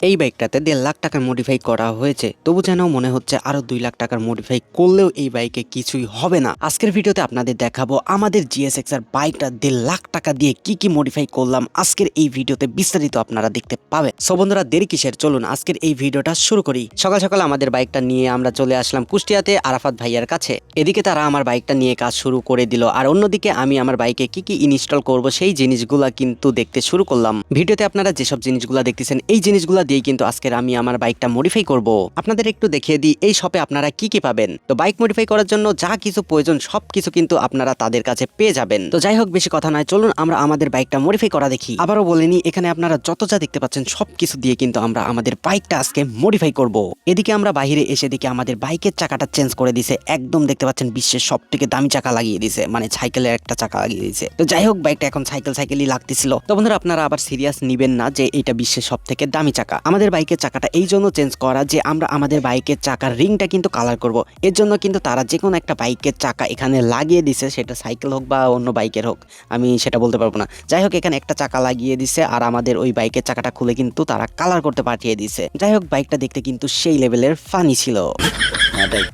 এই বাইকটাতে দেড় লাখ টাকার মডিফাই করা হয়েছে। তবু যেন মনে হচ্ছে আরও দুই লাখ টাকার মডিফাই করলেও এই বাইকে কিছুই হবে না। আজকের ভিডিওতে আপনাদের দেখাবো আমাদের জিএসএক্স এর বাইকটা দেড় লাখ টাকা দিয়ে কি কি মডিফাই করলাম। আজকের এই ভিডিওতে বিস্তারিত আপনারা দেখতে পাবেন। সো দেরি কিসের? চলুন আজকের এই ভিডিওটা শুরু করি। সকাল সকাল আমাদের বাইকটা নিয়ে আমরা চলে আসলাম কুষ্টিয়াতে আরাফাত ভাইয়ার কাছে। এদিকে তারা আমার বাইকটা নিয়ে কাজ শুরু করে দিল। আর অন্যদিকে আমি আমার বাইকে কি কি ইনস্টল করব সেই জিনিসগুলা কিন্তু দেখতে শুরু করলাম। ভিডিওতে আপনারা যেসব জিনিসগুলা দেখতেছেন, এই জিনিসগুলা দিয়ে কিন্তু আজকের আমি আমার বাইকটা মডিফাই করব। আপনাদের একটু দেখিয়ে দিই, এই শপে আপনারা কি কি পাবেন? তো বাইক মডিফাই করার জন্য যা কিছু প্রয়োজন সব কিছু কিন্তু আপনারা তাদের কাছে পেয়ে যাবেন। তো যাই হোক, বেশি কথা নয়, চলুন আমরা আমাদের বাইকটা মডিফাই করা দেখি। আবারও বলিনি এখানে আপনারা যত যা দেখতে পাচ্ছেন সব কিছু দিয়ে কিন্তু আমরা আমাদের বাইকটা আজকে মডিফাই করব। এদিকে আমরা বাইরে এসে দেখি আমাদের বাইকের চাকাটা চেঞ্জ করে দিছে। একদম দেখতে পাচ্ছেন, বিশ্বের সব থেকে দামি চাকা লাগিয়ে দিছে মানে সাইকেলের একটা চাকা লাগিয়ে দিয়েছে তো যাই হোক বাইকটা এখন সাইকেল সাইকেলই লাগতেছিল। তো বন্ধুরা, আপনারা আবার সিরিয়াস নিবেন না যে এটা বিশ্বের সব থেকে দামি চাকা। আমাদের বাইকের চাকাটা এই জন্য চেঞ্জ করা যে আমরা আমাদের বাইকের চাকার রিংটা কিন্তু কালার করব। এর জন্য কিন্তু তারা যে কোনো একটা বাইকের চাকা এখানে লাগিয়ে দিছে, সেটা সাইকেল হোক বা অন্য বাইকের হোক, আমি সেটা বলতে পারব না। যাই হোক, এখানে একটা চাকা লাগিয়ে দিছে আর আমাদের ওই বাইকের চাকাটা খুলে কিন্তু তারা কালার করতে পাঠিয়ে দিছে। যাই হোক, বাইকটা দেখতে কিন্তু সেই লেভেলের ফানি ছিল।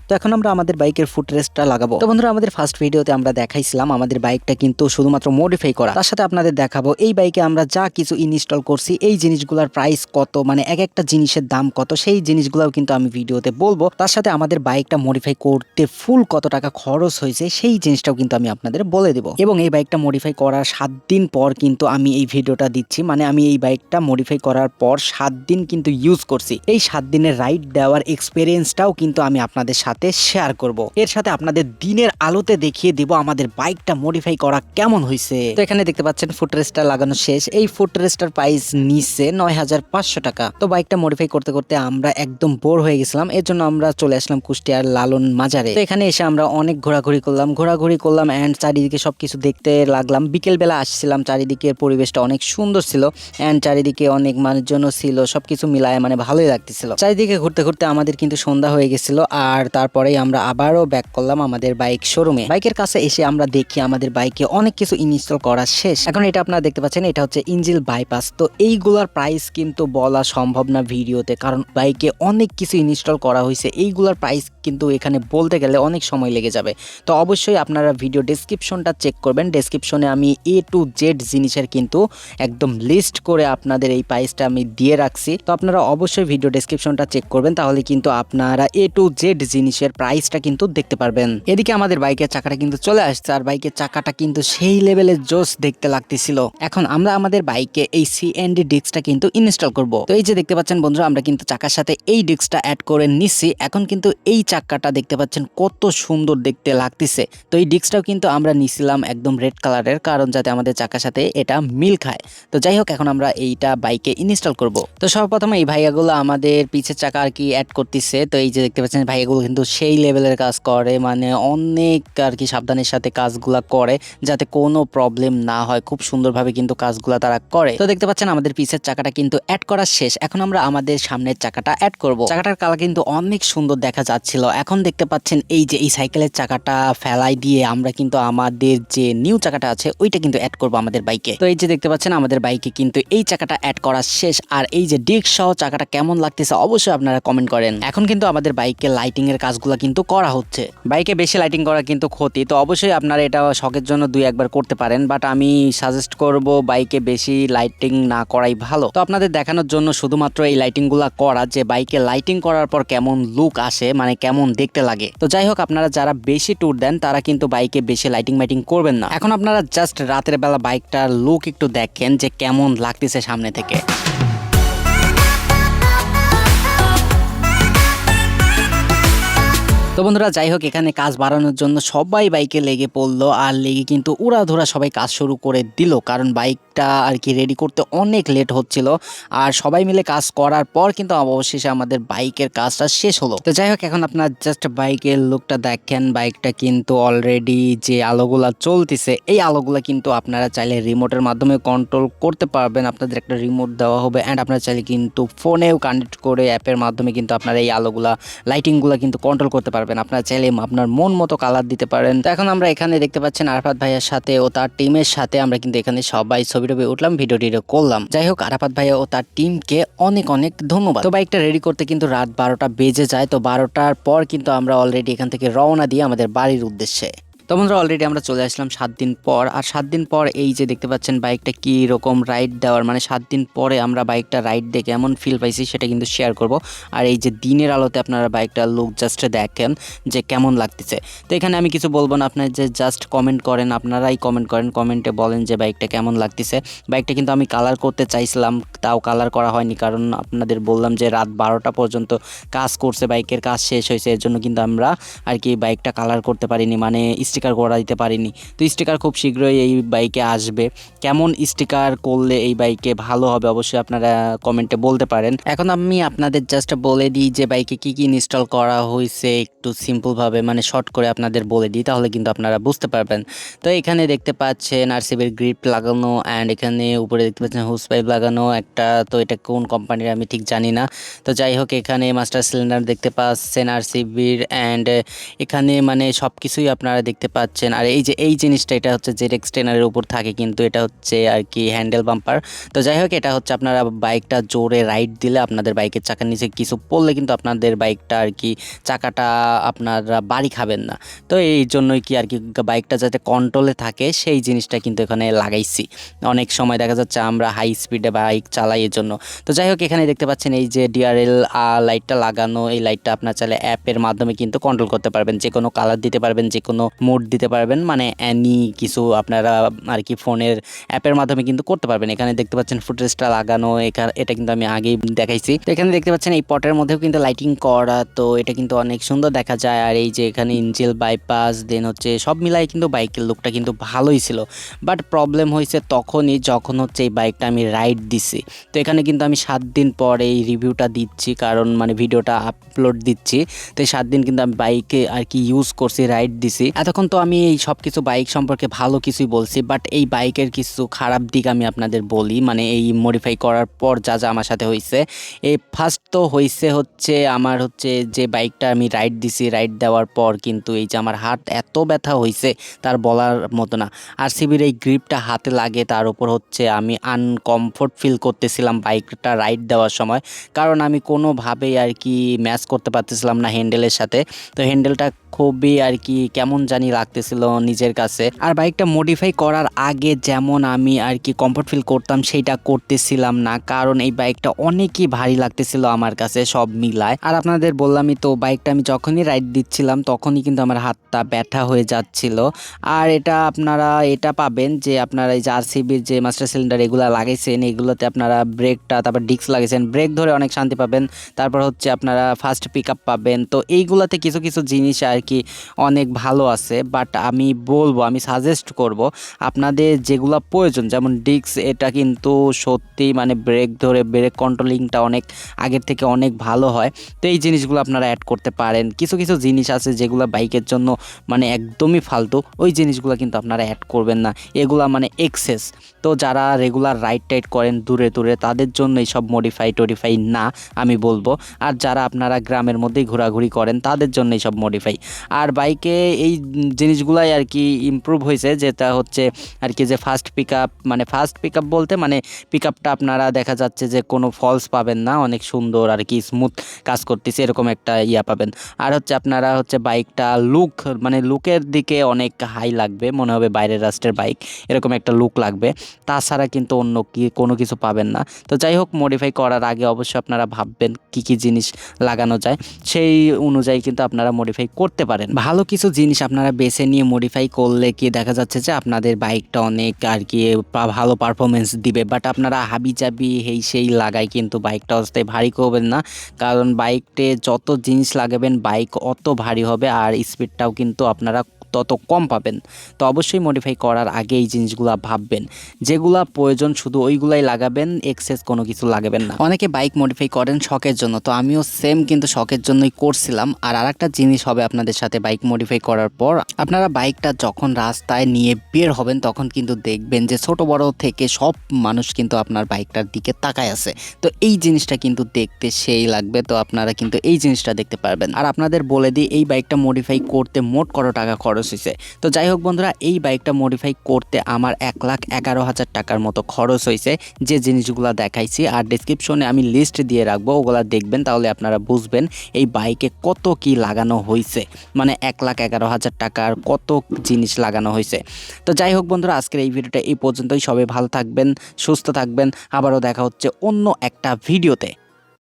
তো এখন আমরা আমাদের বাইকের ফুট রেস্টটা লাগাবো। তো বন্ধুরা, আমাদের ফার্স্ট ভিডিওতে আমরা দেখাইছিলাম আমাদের বাইকটা কিন্তু শুধুমাত্র মডিফাই করা। তার সাথে আপনাদের দেখাবো, এই বাইকে আমরা যা কিছু ইনস্টল করছি, এই জিনিসগুলোর প্রাইস কত মানে এক একটা জিনিসের দাম কত, সেই জিনিসগুলোও কিন্তু আমি ভিডিওতে বলব। তার সাথে আমাদের বাইকটা মডিফাই করতে ফুল কত টাকা খরচ হয়েছে, সেই জিনিসটাও কিন্তু আমি আপনাদের বলে দেবো। এবং এই বাইকটা মডিফাই করার সাত দিন পর কিন্তু আমি এই ভিডিওটা দিচ্ছি মানে আমি এই বাইকটা মডিফাই করার পর সাত দিন কিন্তু ইউজ করছি। এই সাত দিনের রাইড দেওয়ার এক্সপিরিয়েন্সটাও কিন্তু আমি আপনাদের সাথে শেয়ার করব। এর সাথে আপনাদের দিনের আলোতে দেখিয়ে দিব আমাদের বাইকটা মডিফাই করা কেমন হয়েছে তো এখানে দেখতে পাচ্ছেন ফুটরেস্টার লাগানো শেষ। এই ফুটরেস্টার প্রাইস নিচ্ছে নয় হাজার পাঁচশো টাকা। তো বাইকটা মডিফাই করতে করতে আমরা একদম বোর হয়ে গেছিলাম। এর জন্য আমরা চলে আসলাম কুষ্টিয়ার লালন মাজারে। তো এখানে এসে আমরা অনেক ঘোরাঘুরি করলাম। ঘোরাঘুরি করলাম অ্যান্ড চারিদিকে সবকিছু দেখতে লাগলাম। বিকেল বেলা আসছিলাম। চারিদিকের পরিবেশটা অনেক সুন্দর ছিল অ্যান্ড চারিদিকে অনেক মানুষজনও ছিল। সবকিছু মিলায় মানে ভালোই লাগতেছিল। চারিদিকে ঘুরতে ঘুরতে আমাদের কিন্তু সন্ধ্যা হয়ে গেছিল। আর তারপরেই আমরা আবারও ব্যাক করলাম আমাদের বাইক শোরুমে বাইকের কাছে এসে আমরা দেখি আমাদের বাইকে অনেক কিছু ইনস্টল করা শেষ। এখন এটা আপনারা দেখতে পাচ্ছেন, এটা হচ্ছে ইঞ্জিল বাইপাস তো এইগুলার প্রাইস কিন্তু বলা সম্ভব না ভিডিওতে, কারণ বাইকে অনেক কিছু ইনস্টল করা হয়েছে। এইগুলার প্রাইস কিন্তু এখানে বলতে গেলে অনেক সময় লেগে যাবে। তো অবশ্যই আপনারা ভিডিও ডেসক্রিপশনটা চেক করবেন। ডেসক্রিপশনে আমি এ টু জেড জিনিসের কিন্তু একদম লিস্ট করে আপনাদের এই প্রাইসটা আমি দিয়ে রাখছি। তো আপনারা অবশ্যই ভিডিও ডেসক্রিপশনটা চেক করবেন, তাহলে কিন্তু আপনারা এ টু জেড জিনিসের প্রাইসটা কিন্তু দেখতে পারবেন। এদিকে আমাদের বাইকের চাকাটা কিন্তু চলে আসছে, আর বাইকের চাকাটা কিন্তু সেই লেভেলের জোস দেখতে লাগতেছিল। এখন আমরা আমাদের বাইকে এই সি এন ডি ডিস্কটা কিন্তু ইনস্টল করব। তো এই যে দেখতে পাচ্ছেন বন্ধুরা, আমরা কিন্তু চাকার সাথে এই ডিস্কটা অ্যাড করে নিচ্ছি। এখন কিন্তু এই চাকাটা দেখতে পাচ্ছেন কত সুন্দর দেখতে লাগতেছে। তো এই ডিস্কটাও কিন্তু আমরা নিছিলাম একদম রেড কালারের কারণ যাতে আমাদের চাকার সাথে এটা মিল খায়। তো যাই হোক, এখন আমরা এইটা বাইকে ইনস্টল করব। তো সর্বপ্রথমে এই ভাইয়াগুলো আমাদের পিছের চাকা আর কি অ্যাড করতেছে। তো এই যে দেখতে পাচ্ছেন ভাইয়াগুলো কিন্তু সেই লেভেলের কাজ করে মানে অনেক আর কি সাবধানের সাথে কাজগুলা করে যাতে কোনো প্রবলেম না হয়। খুব সুন্দরভাবে কিন্তু কাজগুলা তারা করে। তো দেখতে পাচ্ছেন আমাদের পিসের চাকাটা কিন্তু অ্যাড করা শেষ। এখন আমরা আমাদের সামনের চাকাটা অ্যাড করব। চাকাটার কালার কিন্তু অনেক সুন্দর দেখা যাচ্ছিল। এখন দেখতে পাচ্ছেন এই যে, এই সাইকেলের চাকাটা ফেলাই দিয়ে আমরা কিন্তু আমাদের যে নিউ চাকাটা আছে, ওইটা কিন্তু অ্যাড করব আমাদের বাইকে তো এই যে দেখতে পাচ্ছেন আমাদের বাইকে কিন্তু এই চাকাটা অ্যাড করা শেষ। আর এই যে ডিস্ক সহ চাকাটা কেমন লাগতেছে অবশ্যই আপনারা কমেন্ট করেন। এখন কিন্তু আমাদের বাইকে লাইটিং এর কাজগুলো কিন্তু করা হচ্ছে। বাইকে বেশি লাইটিং করা কিন্তু ক্ষতি, তো অবশ্যই আপনারা এটা শখের জন্য দুই একবার করতে পারেন বাট আমি সাজেস্ট করব বাইকে বেশি লাইটিং না করাই ভালো। তো আপনাদের দেখানোর জন্য শুধুমাত্র এই লাইটিংগুলা করা, যে বাইকে লাইটিং করার পর কেমন লুক আসে মানে কেমন দেখতে লাগে। তো যাই হোক, আপনারা যারা বেশি ট্যুর দেন, তারা কিন্তু বাইকে বেশি লাইটিং মাইটিং করবেন না। এখন আপনারা জাস্ট রাতের বেলা বাইকটার লুক একটু দেখেন, যে কেমন লাগতেছে সামনে থেকে। তো বন্ধুরা, যাই হোক, এখানে কাজ বাড়ানোর জন্য সবাই বাইকে লেগে পড়ল, আর লেগে কিন্তু উড়াধুরা সবাই কাজ শুরু করে দিল, কারণ বাইকটা আর কি রেডি করতে অনেক লেট হচ্ছিল। আর সবাই মিলে কাজ করার পর কিন্তু অবশেষে আমাদের বাইকের কাজটা শেষ হলো। তো যাই হোক, এখন আপনার জাস্ট বাইকের লুকটা দেখেন। বাইকটা কিন্তু অলরেডি যে আলোগুলা চলতেছে, এই আলোগুলা কিন্তু আপনারা চাইলে রিমোটের মাধ্যমে কন্ট্রোল করতে পারবেন। আপনাদের একটা রিমোট দেওয়া হবে অ্যান্ড আপনারা চাইলে কিন্তু ফোনেও কানেক্ট করে অ্যাপের মাধ্যমে কিন্তু আপনারা এই আলোগুলা লাইটিংগুলো কিন্তু কন্ট্রোল করতে পারবেন। পারবেন। আপনারা চাইলে আপনার মন মতো কালার দিতে পারেন। তো এখন আমরা এখানে দেখতে পাচ্ছেন আরাফাত ভাইয়ের সাথে ও তার টিমের সাথে আমরা কিন্তু এখানে সবাই ছবি টবি উঠলাম ভিডিও করলাম। যাই হোক, আরাফাত ভাইয়া ও তার টিমকে অনেক অনেক ধন্যবাদ। তো বাইকটা রেডি করতে কিন্তু রাত বারোটা বেজে যায়। তো বারোটার পর কিন্তু আমরা অলরেডি এখান থেকে রওনা দিয়ে আমাদের বাড়ির উদ্দেশ্যে। তো বন্ধুরা অলরেডি আমরা চলে আসলাম সাত দিন পর। আর সাত দিন পর এই যে দেখতে পাচ্ছেন বাইকটা কি রকম রাইড দেওয়ার মানে সাত দিন পরে আমরা বাইকটা রাইড দিয়ে কেমন ফিল পাইছি, সেটা কিন্তু শেয়ার করব। আর এই যে দিনের আলোতে আপনারা বাইকটা লুক জাস্ট দেখেন যে কেমন লাগতেছে। তো এখানে আমি কিছু বলব না আপনার যে জাস্ট কমেন্ট করেন, আপনারাই কমেন্ট করেন কমেন্টে বলেন যে বাইকটা কেমন লাগতেছে। বাইকটা কিন্তু আমি কালার করতে চাইছিলাম, তাও কালার করা হয়নি, কারণ আপনাদের বললাম যে রাত বারোটা পর্যন্ত কাজ করছে বাইকের কাজ শেষ হয়েছে, এর জন্য কিন্তু আমরা আর কি বাইকটা কালার করতে পারিনি মানে স্টিকার করা দিতে পারিনি। তো স্টিকার খুব শীঘ্রই এই বাইকে আসবে। কেমন স্টিকার করলে এই বাইকে ভালো হবে অবশ্যই আপনারা কমেন্টে বলতে পারেন। এখন আমি আপনাদের জাস্ট বলে দিই যে বাইকে কি কি ইনস্টল করা হয়েছে, একটু সিম্পলভাবে মানে শর্ট করে আপনাদের বলে দিই, তাহলে কিন্তু আপনারা বুঝতে পারবেন। তো এখানে দেখতে পাচ্ছেন আরসিবির গ্রিপ লাগানো অ্যান্ড এখানে উপরে দেখতে পাচ্ছেন হুস পাইপ লাগানো। একটা তো এটা কোন কোম্পানির আমি ঠিক জানি না। তো যাই হোক, এখানে মাস্টার সিলিন্ডার দেখতে পাচ্ছেন আরসিবির অ্যান্ড এখানে মানে সব কিছুই আপনারা দেখতে পাচ্ছেন। আর এই যে, এই জিনিসটা এটা হচ্ছে জেড এক্সটেনারের উপর থাকে, কিন্তু এটা হচ্ছে আর কি হ্যান্ডেল বাম্পার তো যাই হোক, এটা হচ্ছে আপনারা বাইকটা জোরে রাইড দিলে আপনাদের বাইকের চাকার নিচে কিছু পড়লে কিন্তু আপনাদের বাইকটা আর কি চাকাটা আপনারা বাড়ি খাবেন না। তো এই জন্যই কি আর কি বাইকটা যাতে কন্ট্রোলে থাকে, সেই জিনিসটা কিন্তু এখানে লাগাইছি। অনেক সময় দেখা যাচ্ছে আমরা হাই স্পিডে বাইক চালাই এর জন্য তো যাই হোক, এখানে দেখতে পাচ্ছেন এই যে ডিআরএল লাইটটা লাগানো, এই লাইটটা আপনার চাইলে অ্যাপের মাধ্যমে কিন্তু কন্ট্রোল করতে পারবেন। যে কোনো কালার দিতে পারবেন যে কোনো মোড দিতে পারবেন। মানে অ্যানি কিছু আপনারা আর কি ফোনের অ্যাপের মাধ্যমে কিন্তু করতে পারবেন। এখানে দেখতে পাচ্ছেন ফুটেজটা লাগানো, এখা- এটা কিন্তু আমি আগেই দেখাইছি। তো এখানে দেখতে পাচ্ছেন এই পটের মধ্যেও কিন্তু লাইটিং করা, তো এটা কিন্তু অনেক সুন্দর দেখা যায়। আর এই যে এখানে ইঞ্জেল বাইপাস দেন হচ্ছে সব মিলাই কিন্তু বাইকের লুকটা কিন্তু ভালোই ছিল। বাট প্রবলেম হয়েছে তখনই যখন হচ্ছে এই বাইকটা আমি রাইড দিছি। তো এখানে কিন্তু আমি সাত দিন পর এই রিভিউটা দিচ্ছি, কারণ মানে ভিডিওটা আপলোড দিচ্ছি। তো এই সাত দিন কিন্তু আমি বাইকে আর কি ইউজ করছি রাইড দিছি। এতক্ষণ তো আমি এই সব কিছু বাইক সম্পর্কে ভালো কিছুই বলছি বাট এই বাইকের কিছু খারাপ দিক আমি আপনাদের বলি মানে এই মডিফাই করার পর যা যা আমার সাথে হয়েছে এই ফার্স্ট তো হয়েছে হচ্ছে আমার হচ্ছে যে বাইকটা আমি রাইড দিছি রাইড দেওয়ার পর কিন্তু এই যে আমার হাত এত ব্যথা হয়েছে তার বলার মতো না। আর সিবির এই গ্রিপটা হাতে লাগে তার উপর হচ্ছে আমি আনকমফোর্ট ফিল করতেছিলাম বাইকটা রাইড দেওয়ার সময়। কারণ আমি কোনোভাবেই আর কি ম্যাচ করতে পারতেছিলাম না হ্যান্ডেলের সাথে। তো হ্যান্ডেলটা খুবই আর কি কেমন জানি লাগতেছিল নিজের কাছে। আর বাইকটা মডিফাই করার আগে যেমন আমি আর কি কমফোর্ট ফিল করতাম সেইটা করতেছিলাম না। কারণ এই বাইকটা অনেকই ভারী লাগতেছিল আমার কাছে সব মিলায়। আর আপনাদের বললামই তো বাইকটা আমি যখনই রাইড দিচ্ছিলাম, তখনই কিন্তু আমার হাতটা ব্যথা হয়ে যাচ্ছিল। আর এটা আপনারা, এটা পাবেন যে আপনারা এই যে আরসিবির যে মাস্টার সিলিন্ডার এগুলো লাগাইছেন, এগুলোতে আপনারা ব্রেকটা তারপর ডিস্ক লাগাইছেন ব্রেক ধরে অনেক শান্তি পাবেন। তারপর হচ্ছে আপনারা ফার্স্ট পিক আপ পাবেন। তো এইগুলোতে কিছু কিছু জিনিস আর কি অনেক ভালো আছে বাট আমি বলব, আমি সাজেস্ট করব, আপনাদের যেগুলো প্রয়োজন, যেমন ডিস্ক এটা কিন্তু সত্যি মানে ব্রেক ধরে ব্রেক কন্ট্রোলিংটা অনেক আগের থেকে অনেক ভালো হয়। তো এই জিনিসগুলো আপনারা অ্যাড করতে পারেন। কিছু কিছু জিনিস আছে যেগুলো বাইকের জন্য মানে একদমই ফালতু। ওই জিনিসগুলো কিন্তু আপনারা অ্যাড করবেন না। এগুলা মানে এক্সেস তো যারা রেগুলার রাইড টাইড করেন দূরে দূরে, তাদের জন্য এইসব মডিফাই টডিফাই না, আমি বলব। আর যারা আপনারা গ্রামের মধ্যেই ঘোরাঘুরি করেন, তাদের জন্য এইসব মডিফাই আর বাইকে এই জিনিসগুলাই আর কি ইমপ্রুভ হয়েছে যেটা হচ্ছে আর কি যে ফার্স্ট পিক মানে ফার্স্ট পিক বলতে মানে পিক আপনারা দেখা যাচ্ছে যে কোনো ফলস পাবেন না, অনেক সুন্দর। আর কি স্মুথ কাজ করতেছে, এরকম একটা ইয়া পাবেন। আর হচ্ছে আপনারা হচ্ছে বাইকটা লুক মানে লুকের দিকে অনেক হাই লাগবে, মনে হবে বাইরের রাষ্ট্রের বাইক এরকম একটা লুক লাগবে। তাছাড়া কিন্তু অন্য কি, কোনো কিছু পাবেন না। তো যাই হোক মডিফাই করার আগে অবশ্যই আপনারা ভাববেন কি কি জিনিস লাগানো যায়। সেই অনুযায়ী কিন্তু আপনারা মডিফাই করতে পারেন। ভালো কিছু জিনিস আপনারা বেছে নিয়ে মডিফাই করলে কি দেখা যাচ্ছে যে আপনাদের বাইকটা অনেক আর কি ভালো পারফরমেন্স দিবে। বাট আপনারা হাবি চাবি হেই সেই লাগাই কিন্তু বাইকটা অবস্থায় ভারী করবেন না। কারণ বাইকটে যত জিনিস লাগাবেন বাইক অত ভারী হবে আর স্পিডটাও কিন্তু আপনারা তত কম পাবেন। তো অবশ্যই মডিফাই করার আগে এই জিনিসগুলো ভাববেন। যেগুলা প্রয়োজন শুধু ওইগুলাই লাগাবেন এক্সেস কোনো কিছু লাগাবেন না। অনেকে বাইক মডিফাই করেন শখের জন্য, তো আমিও সেম কিন্তু শখের জন্যই করছিলাম। আর আরেকটা জিনিস হবে আপনাদের সাথে বাইক মডিফাই করার পর। আপনারা বাইকটা যখন রাস্তায় নিয়ে বের হবেন, তখন কিন্তু দেখবেন যে ছোট, বড় থেকে সব মানুষ কিন্তু আপনার বাইকটার দিকে তাকায় আছে। তো এই জিনিসটা কিন্তু দেখতে সেই লাগবে, তো আপনারা কিন্তু এই জিনিসটা দেখতে পারবেন। আর আপনাদের বলে দিই, এই বাইকটা মডিফাই করতে মোট কত টাকা খরচ হয়েছে। তো যাই হোক বন্ধুরা, এই বাইকটা মডিফাই করতে আমার এক লাখ এগারো হাজার টাকার মতো খরচ হয়েছে। যে জিনিসগুলো দেখাইছি আর ডিসক্রিপশনে আমি লিস্ট দিয়ে রাখব, ওগুলা দেখবেন তাহলে আপনারা বুঝবেন এই বাইকে কত কি লাগানো হয়েছে। মানে এক লাখ এগারো হাজার টাকার কত জিনিস লাগানো হয়েছে। তো যাই হোক বন্ধুরা, আজকের এই ভিডিওটা এই পর্যন্তই। সবাই ভালো থাকবেন, সুস্থ থাকবেন। আবারও দেখা হচ্ছে অন্য একটা ভিডিওতে।